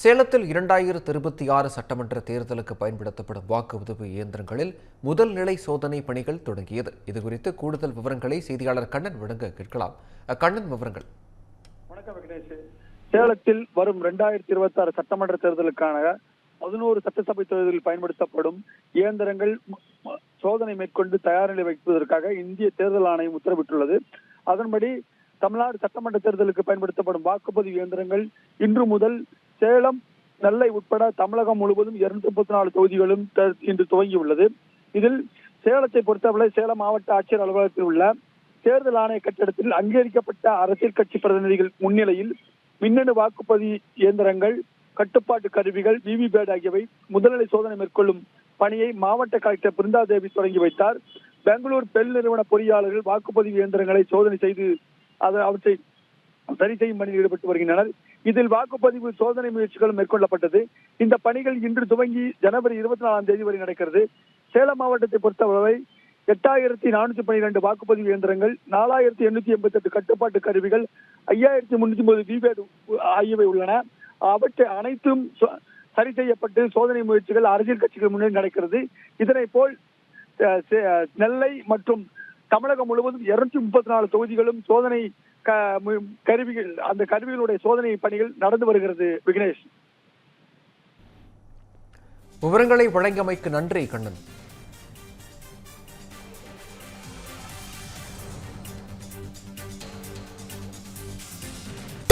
சேலத்தில் இரண்டாயிரத்து இருபத்தி ஆறு சட்டமன்ற தேர்தலுக்கு பயன்படுத்தப்படும் வாக்கு உதவி இயந்திரங்களில் முதல் நிலை சோதனை பணிகள் தொடங்கியது. இதுகுறித்து கூடுதல் விவரங்களை செய்தியாளர் கண்ணன் வழங்க கேட்கலாம். கண்ணன் விவரங்கள். வணக்கம் விக்னேஷ். சேலத்தில் வரும் இரண்டாயிரத்தி இருபத்தி ஆறு சட்டமன்ற தேர்தலுக்கான பதினோரு சட்டசபை தேர்தலில் பயன்படுத்தப்படும் இயந்திரங்கள் சோதனை மேற்கொண்டு தயார் நிலை வைப்பதற்காக இந்திய தேர்தல் ஆணையம் உத்தரவிட்டுள்ளது. அதன்படி தமிழ்நாடு சட்டமன்ற தேர்தலுக்கு பயன்படுத்தப்படும் வாக்குப்பதிவு இயந்திரங்கள் இன்று முதல் சேலம் நெல்லை உட்பட தமிழகம் முழுவதும் இருநூத்தி முப்பத்தி நாலு தொகுதிகளும் த- இன்று துவங்கியுள்ளது. இதில் சேலத்தை பொறுத்தவரை சேலம் மாவட்ட ஆட்சியர் அலுவலகத்தில் உள்ள தேர்தல் ஆணைய கட்டிடத்தில் அங்கீகரிக்கப்பட்ட அரசியல் கட்சி பிரதிநிதிகள் முன்னிலையில் மின்னணு வாக்குப்பதிவு இயந்திரங்கள் கட்டுப்பாட்டு கருவிகள் விவிபேட் ஆகியவை முதல்நிலை சோதனை மேற்கொள்ளும் பணியை மாவட்ட கலெக்டர் பிருந்தாதேவி தொடங்கி வைத்தார். பெங்களூர் பெல் நிறுவன பொறியாளர்கள் வாக்குப்பதிவு இயந்திரங்களை சோதனை செய்து அதை அவற்றை சரி செய்யும் பணியில் ஈடுபட்டு வருகின்றனர். இதில் வாக்குப்பதிவு சோதனை முயற்சிகள் மேற்கொள்ளப்பட்டது. இந்த பணிகள் இன்று துவங்கி ஜனவரி இருபத்தி நாலாம் தேதி வரை நடக்கிறது. சேலம் மாவட்டத்தை பொறுத்தவரை எட்டாயிரத்தி நானூத்தி பன்னிரெண்டு வாக்குப்பதிவு இயந்திரங்கள் நாலாயிரத்தி எண்ணூத்தி எண்பத்தி எட்டு கட்டுப்பாட்டு கருவிகள் ஐயாயிரத்தி முன்னூத்தி ஒன்பது விபேட் ஆகியவை உள்ளன. அவற்றை அனைத்தும் சரி செய்யப்பட்டு சோதனை முயற்சிகள் அரசியல் கட்சிகள் முன்னேறி நடக்கிறது. இதனை போல் நெல்லை மற்றும் தமிழகம் முழுவதும் இருநூத்தி முப்பத்தி நாலு தொகுதிகளும் சோதனை கருவிகள் அந்த கருவிகளுடைய சோதனை பணிகள் நடந்து வருகிறது விக்னேஷ். விவரங்களை வழங்கியமைக்கு நன்றி கண்ணன்.